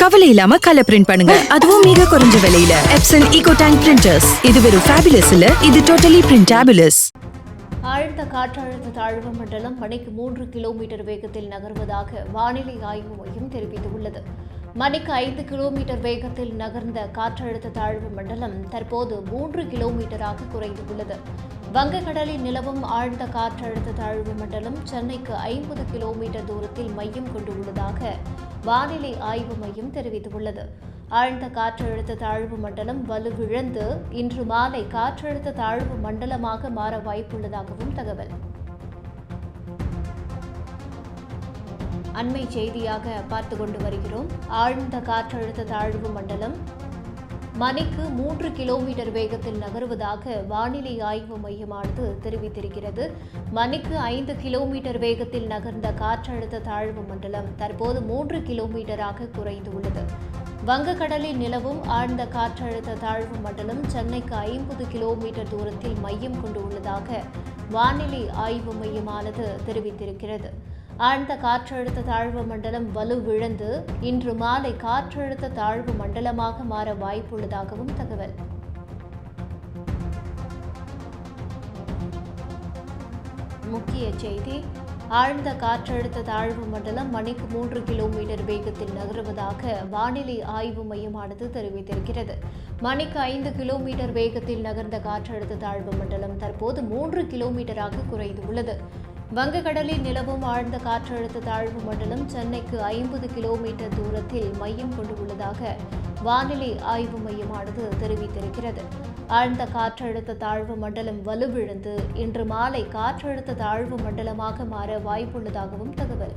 கவலை இல்லாம colour print பண்ணுங்க. அதுவும் மிக குறைஞ்ச விலையில. எப்சன் ஈகோ டேங்க் பிரிண்டர்ஸ் இது வெறும் ஃபேபிலஸ் இல்ல இது டோட்டலி பிரிண்டாபிலஸ் ஆழ்ந்த காற்றழுத்த தாழ்வு மண்டலம் மணிக்கு மூன்று கிலோமீட்டர் வேகத்தில் நகர்வதாக வானிலை ஆய்வு மையம் தெரிவித்துள்ளது. மணிக்கு ஐந்து கிலோமீட்டர் வேகத்தில் நகர்ந்த காற்றழுத்த தாழ்வு மண்டலம் தற்போது மூன்று கிலோமீட்டராக குறைந்துள்ளது. வங்கக்கடலில் நிலவும் ஆழ்ந்த காற்றழுத்த தாழ்வு மண்டலம் சென்னைக்கு ஐம்பது கிலோமீட்டர் தூரத்தில் மையம் கொண்டுள்ளதாக வானிலை ஆய்வு மையம் தெரிவித்துள்ளது. ஆழ்ந்த காற்றழுத்த தாழ்வு மண்டலம் வலுவிழந்து இன்று மாலை காற்றழுத்த தாழ்வு மண்டலமாக மாற வாய்ப்புள்ளதாகவும் தகவல். அண்மை செய்தியாக பார்த்து கொண்டு வருகிறோம். ஆழ்ந்த காற்றழுத்த தாழ்வு மண்டலம் மணிக்கு மூன்று கிலோமீட்டர் வேகத்தில் நகருவதாக வானிலை ஆய்வு மையமானது தெரிவித்திருக்கிறது. மணிக்கு ஐந்து கிலோமீட்டர் வேகத்தில் நகர்ந்த காற்றழுத்த தாழ்வு மண்டலம் தற்போது மூன்று கிலோமீட்டராக குறைந்துள்ளது. வங்கக்கடலில் நிலவும் ஆழ்ந்த காற்றழுத்த தாழ்வு மண்டலம் சென்னைக்கு ஐம்பது கிலோமீட்டர் தூரத்தில் மையம் கொண்டுள்ளதாக வானிலை ஆய்வு மையமானது தெரிவித்திருக்கிறது. ஆழ்ந்த காற்றழுத்த தாழ்வு மண்டலம் வலுவிழந்து இன்று மாலை காற்றழுத்த தாழ்வு மண்டலமாக மாற வாய்ப்புள்ளதாகவும் தகவல். முக்கிய செய்தி ஆழ்ந்த காற்றழுத்த தாழ்வு மண்டலம் மணிக்கு மூன்று கிலோமீட்டர் வேகத்தில் நகருவதாக வானிலை ஆய்வு மையமானது தெரிவித்திருக்கிறது. மணிக்கு ஐந்து கிலோமீட்டர் வேகத்தில் நகர்ந்த காற்றழுத்த தாழ்வு மண்டலம் தற்போது மூன்று கிலோமீட்டராக குறைந்துள்ளது. வங்கக்கடலில் நிலவும் ஆழ்ந்த காற்றழுத்த தாழ்வு மண்டலம் சென்னைக்கு ஐம்பது கிலோமீட்டர் தூரத்தில் மையம் கொண்டுள்ளதாக வானிலை ஆய்வு மையமானது தெரிவித்திருக்கிறது. ஆழ்ந்த காற்றழுத்த தாழ்வு மண்டலம் வலுவிழந்து இன்று மாலை காற்றழுத்த தாழ்வு மண்டலமாக மாற வாய்ப்புள்ளதாகவும் தகவல்.